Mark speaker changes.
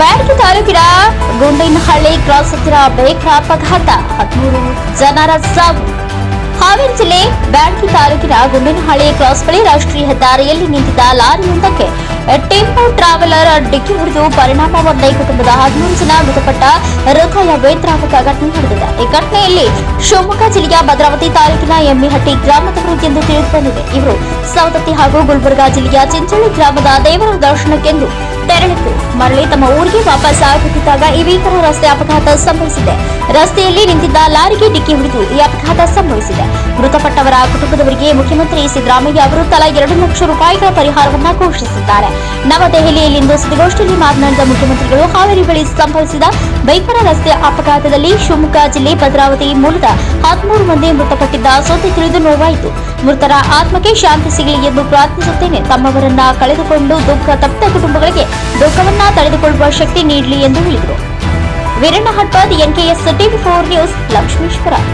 Speaker 1: ಬ್ಯಾಡಗಿ ತಾಲೂಕಿನ ಗುಂಡಿನಹಳ್ಳಿ ಕ್ರಾಸ್ ಹತ್ತಿರ ಬೇಕ ಅಪಘಾತ ಹದಿಮೂರು ಜನರ ಸಾವು. ಹಾವೇರಿ ಜಿಲ್ಲೆ ಬ್ಯಾಡಗಿ ತಾಲೂಕಿನ ಗುಂಡಿನಹಳ್ಳಿ ಕ್ರಾಸ್ ಬಳಿ ರಾಷ್ಟ್ರೀಯ ಹೆದ್ದಾರಿಯಲ್ಲಿ ನಿಂತಿದ್ದ ಲಾರಿಯೊಂದಕ್ಕೆ ಟೆಂಪೋ ಟ್ರಾವೆಲರ್ ಡಿಕ್ಕಿ ಹೊಡೆದು ಪರಿಣಾಮ ಒಂದೇ ಕುಟುಂಬದ ಹದಿಮೂರು ಜನ ಮೃತಪಟ್ಟ ಹೃದಯ ವೇತ್ರಾವಕ ಘಟನೆ ನಡೆದಿದೆ. ಈ ಘಟನೆಯಲ್ಲಿ ಶಿವಮೊಗ್ಗ ಜಿಲ್ಲೆಯ ಭದ್ರಾವತಿ ತಾಲೂಕಿನ ಎಮ್ಮಿಹಟ್ಟಿ ಗ್ರಾಮದವರು ಎಂದು ತಿಳಿದುಬಂದಿದೆ. ಇವರು ಸವದತ್ತಿ ಹಾಗೂ ಗುಲ್ಬರ್ಗಾ ಜಿಲ್ಲೆಯ ಚಿಂಚೋಳಿ ಗ್ರಾಮದ ದೇವರ ದರ್ಶನಕ್ಕೆಂದು ತೆರಳಿದ್ದು ಮರಳಿ ತಮ್ಮ ಊರಿಗೆ ವಾಪಸ್ ಆಗುತ್ತಿದ್ದಾಗ ಈ ಭೀಕರ ರಸ್ತೆ ಅಪಘಾತ ಸಂಭವಿಸಿದೆ. ರಸ್ತೆಯಲ್ಲಿ ನಿಂತಿದ್ದ ಲಾರಿಗೆ ಡಿಕ್ಕಿ ಹೊಡೆದು ಈ ಅಪಘಾತ ಸಂಭವಿಸಿದೆ. ಮೃತಪಟ್ಟವರ ಕುಟುಂಬದವರಿಗೆ ಮುಖ್ಯಮಂತ್ರಿ ಸಿದ್ದರಾಮಯ್ಯ ಅವರು ತಲಾ ಎರಡು ಲಕ್ಷ ರೂಪಾಯಿಗಳ ಪರಿಹಾರವನ್ನು ಘೋಷಿಸಿದ್ದಾರೆ. ನವದೆಹಲಿಯಲ್ಲಿಂದು ಸುದ್ದಿಗೋಷ್ಠಿಯಲ್ಲಿ ಮಾತನಾಡಿದ ಮುಖ್ಯಮಂತ್ರಿಗಳು, ಹಾವೇರಿ ಬಳಿ ಸಂಭವಿಸಿದ ಬೈಕರ ರಸ್ತೆ ಅಪಘಾತದಲ್ಲಿ ಶಿವಮೊಗ್ಗ ಜಿಲ್ಲೆ ಭದ್ರಾವತಿ ಮೂಲದ ಹದಿಮೂರು ಮಂದಿ ಮೃತಪಟ್ಟಿದ್ದ ಸುದ್ದಿ ತಿಳಿದು ನೋವಾಯಿತು. ಮೃತರ ಆತ್ಮಕ್ಕೆ ಶಾಂತಿ ಸಿಗಲಿ ಎಂದು ಪ್ರಾರ್ಥಿಸುತ್ತೇನೆ. ತಮ್ಮವರನ್ನ ಕಳೆದುಕೊಂಡು ದುಃಖ ತಪ್ಪಿದ ಕುಟುಂಬಗಳಿಗೆ ದುಃಖವನ್ನ ತಡೆದುಕೊಳ್ಳುವ ಶಕ್ತಿ ನೀಡಲಿ ಎಂದು ಹೇಳಿದರು. Veeranna Hatpad NKS TV four news Lakshmeshwar.